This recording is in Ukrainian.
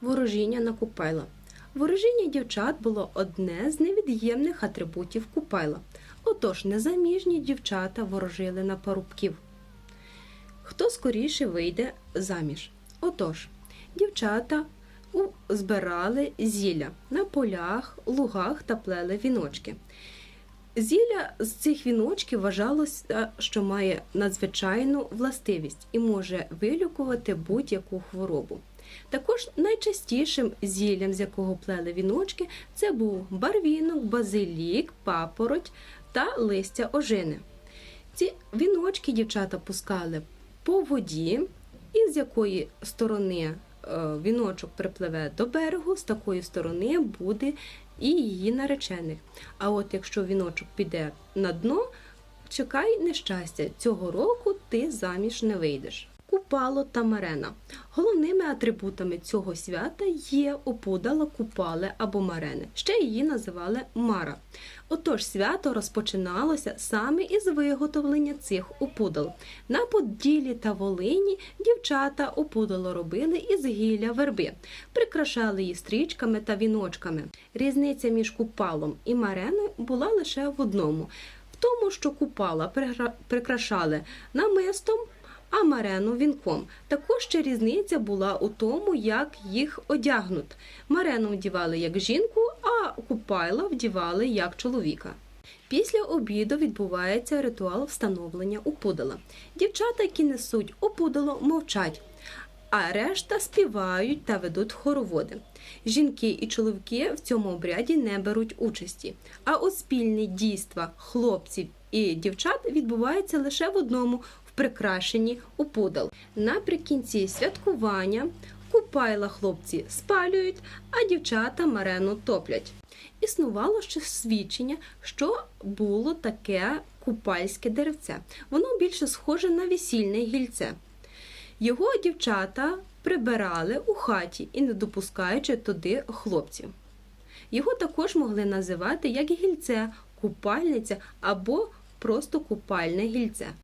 Ворожіння на купайла. Ворожіння дівчат було одне з невід'ємних атрибутів купайла. Отож, незаміжні дівчата ворожили на парубків. Хто скоріше вийде заміж? Отож, дівчата збирали зілля на полях, лугах та плели віночки. Зілля з цих віночків вважалося, що має надзвичайну властивість і може вилікувати будь-яку хворобу. Також найчастішим зіллям, з якого плели віночки, це був барвінок, базилік, папороть та листя ожини. Ці віночки дівчата пускали по воді, і з якої сторони віночок припливе до берегу, з такої сторони буде і її наречених. А от якщо віночок піде на дно, чекай нещастя, цього року ти заміж не вийдеш. Купало та марена. Головними атрибутами цього свята є опудала, купале або марени. Ще її називали мара. Отож, свято розпочиналося саме із виготовлення цих опудал. На Поділі та Волині дівчата опудало робили із гілля верби, прикрашали її стрічками та віночками. Різниця між купалом і мареною була лише в одному: в тому, що купала прикрашали намистом, а марену вінком. Також ще різниця була у тому, як їх одягнут. Марену вдівали як жінку, а купайла вдівали як чоловіка. Після обіду відбувається ритуал встановлення опудала. Дівчата, які несуть опудало, мовчать, а решта співають та ведуть хороводи. Жінки і чоловіки в цьому обряді не беруть участі. А от спільні дійства хлопців і дівчат відбувається лише в одному в прикрашенні опудал. Наприкінці святкування купайла хлопці спалюють, а дівчата марену топлять. Існувало ще свідчення, що було таке купальське деревце. Воно більше схоже на весільне гільце. Його дівчата прибирали у хаті і не допускаючи туди хлопців. Його також могли називати як гільце, купальниця або просто купальне гільце.